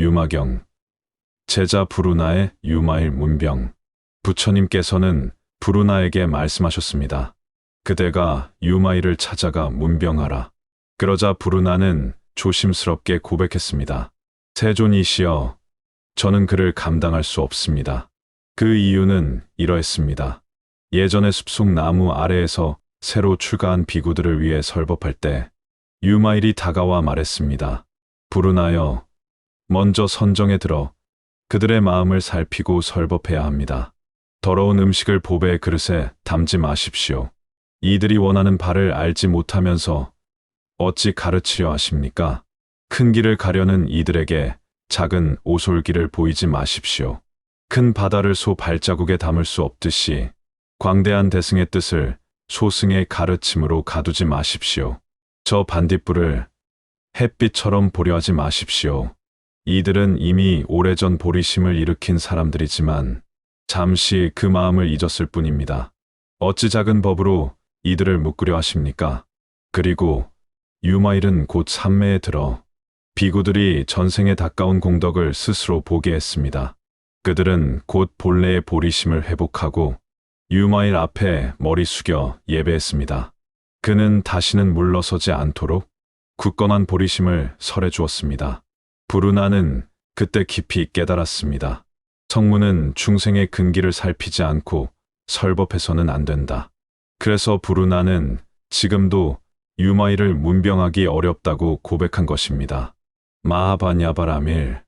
유마경. 제자 부르나의 유마일 문병. 부처님께서는 부르나에게 말씀하셨습니다. 그대가 유마일을 찾아가 문병하라. 그러자 부르나는 조심스럽게 고백했습니다. 세존이시여, 저는 그를 감당할 수 없습니다. 그 이유는 이러했습니다. 예전에 숲속 나무 아래에서 새로 출가한 비구들을 위해 설법할 때 유마일이 다가와 말했습니다. 부르나여, 먼저 선정에 들어 그들의 마음을 살피고 설법해야 합니다. 더러운 음식을 보배의 그릇에 담지 마십시오. 이들이 원하는 바를 알지 못하면서 어찌 가르치려 하십니까? 큰 길을 가려는 이들에게 작은 오솔길을 보이지 마십시오. 큰 바다를 소 발자국에 담을 수 없듯이 광대한 대승의 뜻을 소승의 가르침으로 가두지 마십시오. 저 반딧불을 햇빛처럼 보려 하지 마십시오. 이들은 이미 오래전 보리심을 일으킨 사람들이지만 잠시 그 마음을 잊었을 뿐입니다. 어찌 작은 법으로 이들을 묶으려 하십니까? 그리고 유마일은 곧 산매에 들어 비구들이 전생에 닦아온 공덕을 스스로 보게 했습니다. 그들은 곧 본래의 보리심을 회복하고 유마일 앞에 머리 숙여 예배했습니다. 그는 다시는 물러서지 않도록 굳건한 보리심을 설해 주었습니다. 부르나는 그때 깊이 깨달았습니다. 성문은 중생의 근기를 살피지 않고 설법해서는 안 된다. 그래서 부르나는 지금도 유마일을 문병하기 어렵다고 고백한 것입니다. 마하바냐바라밀